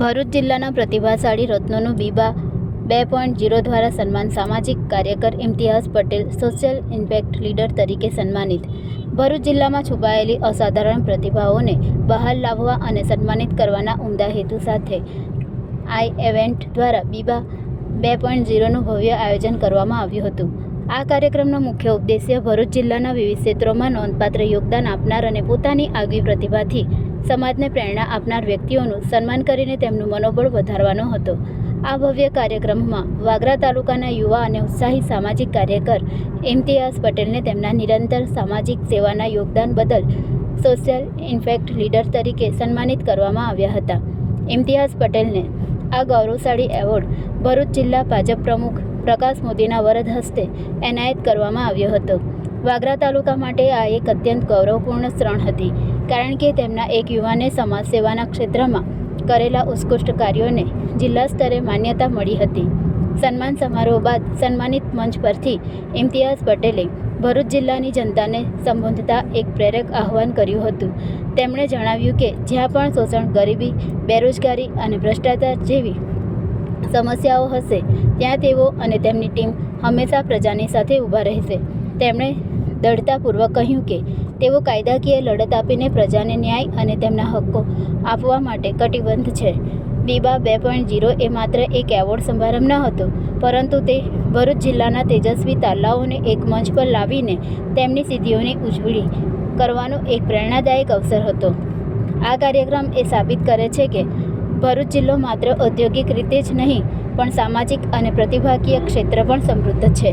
ભરૂચ જિલ્લાના પ્રતિભાશાળી રત્નોનું બીબા બે પોઈન્ટ જીરો દ્વારા સન્માન સામાજિક કાર્યકર Imtiyaz Patel, social impact leader તરીકે સન્માનિત. ભરૂચ જિલ્લામાં છુપાયેલી અસાધારણ પ્રતિભાઓને બહાર લાવવા અને સન્માનિત કરવાના ઉમદા હેતુ સાથે આઈ ઇવેન્ટ દ્વારા બીબા બે પોઈન્ટ ઝીરોનું ભવ્ય આયોજન કરવામાં આવ્યું હતું. આ કાર્યક્રમનો મુખ્ય ઉદ્દેશ્ય ભરૂચ જિલ્લાના વિવિધ ક્ષેત્રોમાં નોંધપાત્ર યોગદાન આપનાર અને પોતાની આગવી પ્રતિભાથી સમાજને પ્રેરણા આપનાર વ્યક્તિઓનું સન્માન કરીને તેમનું મનોબળ વધારવાનો હતો. આ ભવ્ય કાર્યક્રમમાં વાગરા તાલુકાના યુવા અને ઉત્સાહી સામાજિક કાર્યકર ઇમ્તિયાઝ પટેલને તેમના નિરંતર સામાજિક સેવાના યોગદાન બદલ સોશિયલ ઇન્ફેક્ટ લીડર તરીકે સન્માનિત કરવામાં આવ્યા હતા. ઇમ્તિયાઝ પટેલને આ ગૌરવશાળી એવોર્ડ ભરૂચ જિલ્લા ભાજપ પ્રમુખ પ્રકાશ મોદીના વરદ હસ્તે એનાયત કરવામાં આવ્યો હતો. વાગરા તાલુકા માટે આ એક અત્યંત ગૌરવપૂર્ણ ક્ષણ હતી, કારણ કે તેમના એક યુવાને સમાજ સેવાના ક્ષેત્રમાં કરેલા ઉત્કૃષ્ટ કાર્યોને જિલ્લા સ્તરે માન્યતા મળી હતી. સન્માન સમારોહ બાદ સન્માનિત મંચ પરથી ઇમ્તિયાઝ પટેલે ભરૂચ જિલ્લાની જનતાને સંબોધતા એક પ્રેરક આહવાન કર્યું હતું. તેમણે જણાવ્યું કે જ્યાં પણ શોષણ ગરીબી, બેરોજગારી અને ભ્રષ્ટાચાર જેવી સમસ્યાઓ હશે, ત્યાં તેઓ અને તેમની ટીમ હંમેશા પ્રજાની સાથે ઊભા રહેશે. તેમણે દૃઢતાપૂર્વક કહ્યું કે, તેઓ કાયદાકીય લડત આપીને પ્રજાને ન્યાય અને તેમના હક્કો આપવા માટે કટિબદ્ધ છે. બીબા બે પોઈન્ટ જીરો એ માત્ર એક એવોર્ડ સમારંભ ન હતો, પરંતુ તે ભરૂચ જિલ્લાના તેજસ્વી તાલાઓને એક મંચ પર લાવીને તેમની સિદ્ધિઓની ઉજવણી કરવાનો એક પ્રેરણાદાયક અવસર હતો. આ કાર્યક્રમ એ સાબિત કરે છે કે, ભરૂચ જિલ્લો માત્ર ઔદ્યોગિક રીતે જ નહીં, પણ સામાજિક અને પ્રતિભાકીય ક્ષેત્ર પણ સમૃદ્ધ છે.